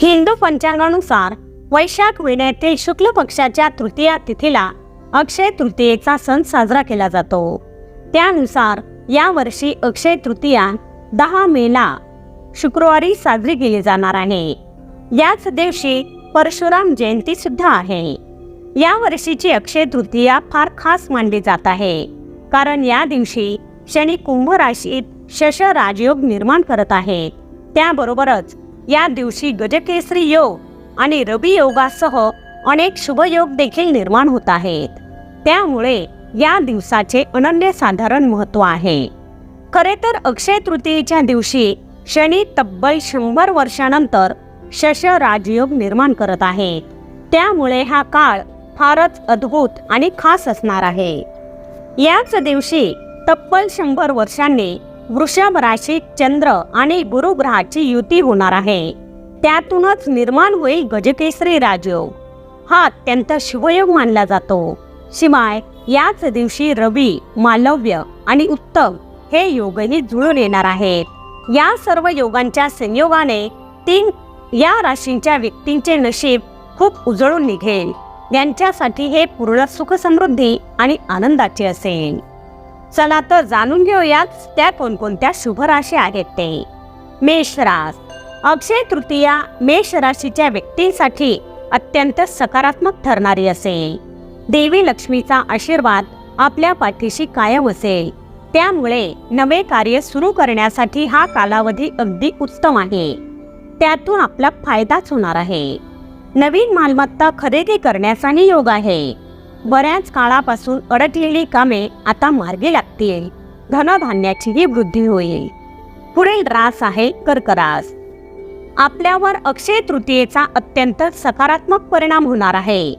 हिंदू पंचांगानुसार वैशाख महिन्यातील शुक्ल पक्षाच्या तृतीया तिथीला अक्षय तृतीयेचा सण साजरा केला जातो. त्यानुसार यावर्षी अक्षय तृतीया दहा मेला शुक्रवारी साजरी केली जाणार आहे. याच दिवशी परशुराम जयंती सुद्धा आहे. या वर्षीची अक्षय तृतीया फार खास मानली जात आहे. कारण या दिवशी शनी कुंभ राशीत शश राजयोग निर्माण करत आहेत त्याबरोबरच या दिवशी गजकेसरी योग आणि रवी योगासह अनेक शुभयोग देखील निर्माण होत आहेत. त्यामुळे या दिवसाचे अनन्यसाधारण महत्त्व आहे. खरे तर अक्षय तृतीयेच्या दिवशी शनी तब्बल शंभर वर्षानंतर शश राजयोग निर्माण करत आहेत. त्यामुळे हा काळ फारच अद्भुत आणि खास असणार आहे. याच दिवशी तब्बल शंभर वर्षांनी वृषभ राशीत चंद्र आणि गुरु ग्रहाची युती होणार आहे. त्यातूनच निर्माण होईल गजकेसरी राजयोग. हा अत्यंत शुभयोग मानला जातो. शिवाय याच दिवशी रवी मालव्य आणि उत्तम हे योगही जुळून येणार आहेत. या सर्व योगांच्या संयोगाने तीन या राशींच्या व्यक्तींचे नशीब खूप उजळून निघेल. यांच्यासाठी हे पूर्ण सुखसमृद्धी आणि आनंदाचे असेल. चला तर जाणून घेऊयात त्या कोणकोणत्या शुभ राशी आहेत ते. मेष रास अक्षय तृतीया मेष राशीच्या व्यक्तींसाठी अत्यंत सकारात्मक ठरणारी असेल. देवी लक्ष्मीचा आशीर्वाद आपल्या पाठीशी कायम असेल. त्यामुळे नवे कार्य सुरू करण्यासाठी हा कालावधी अगदी उत्तम आहे. त्यातून आपला फायदाच होणार आहे. नवीन मालमत्ता खरेदी करण्याचाही योग आहे. बऱ्याच काळापासून अडकलेली कामे आता मार्गी लागतील. धनधान्याचीही वृद्धी होईल. पुढील रास आहे कर्करास. आपल्यावर अक्षय तृतीयेचा अत्यंत सकारात्मक परिणाम होणार आहे.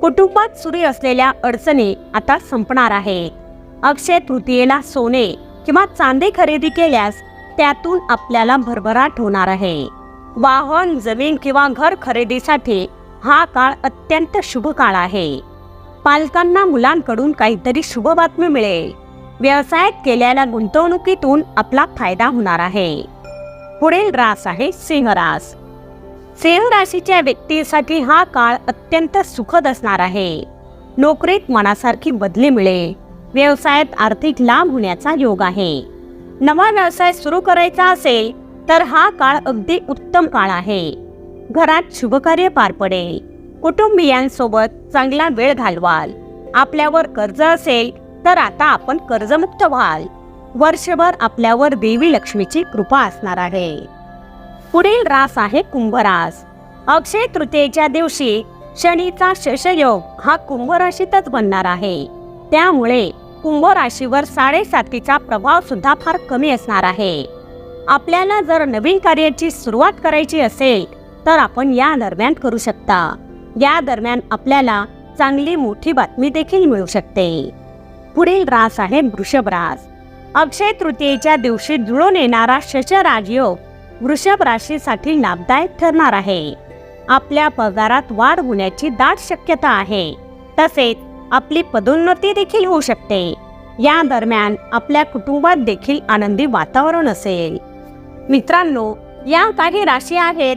कुटुंबात सुरू असलेल्या अडचणी आता संपणार आहेत. अक्षय तृतीयेला सोने किंवा चांदी खरेदी केल्यास त्यातून आपल्याला भरभराट होणार आहे. वाहन जमीन किंवा घर खरेदीसाठी हा काळ अत्यंत शुभ काळ आहे. पालकांना मुलांकडून काहीतरी शुभ बातमी मिळेल. व्यवसायात केलेल्या गुंतवणुकीतून आपला फायदा होणार आहे. पुढील रास आहे सिंह रास सिंह राशीच्या व्यक्तीसाठी हा काळ अत्यंत सुखद असणार आहे. नोकरीत मनासारखी बदली मिळेल. व्यवसायात आर्थिक लाभ होण्याचा योग आहे. नवा व्यवसाय सुरू करायचा असेल तर हा काळ अगदी उत्तम काळ आहे. घरात शुभकार्य पार पडेल. कुटुंबियांसोबत चांगला वेळ घालवाल. आपल्यावर कर्ज असेल तर आता आपण कर्जमुक्त व्हाल. वर्षभर आपल्यावर देवी लक्ष्मीची कृपा असणार आहे. पुढील रास आहे कुंभरास. अक्षय तृतीयेच्या दिवशी शनीचा शशयोग हा कुंभ राशीतच बनणार आहे. त्यामुळे कुंभ राशीवर साडेसातीचा प्रभाव सुद्धा फार कमी असणार आहे. आपल्याला जर नवीन कार्याची सुरुवात करायची असेल तर आपण या दरम्यान करू शकता. या दरम्यान आपल्याला चांगली मोठी बातमी देखील मिळू शकते. पुढील रास आहे वृषभ रास. अक्षय तृतीयेच्या दिवशी जुळून येणारा शश राजयोग वृषभ राशीसाठी लाभदायक ठरणार आहे. आपल्या पगारात वाढ होण्याची दाट शक्यता आहे. तसेच आपली पदोन्नती देखील होऊ शकते. या दरम्यान आपल्या कुटुंबात देखील आनंदी वातावरण असेल. मित्रांनो या काही राशी आहेत.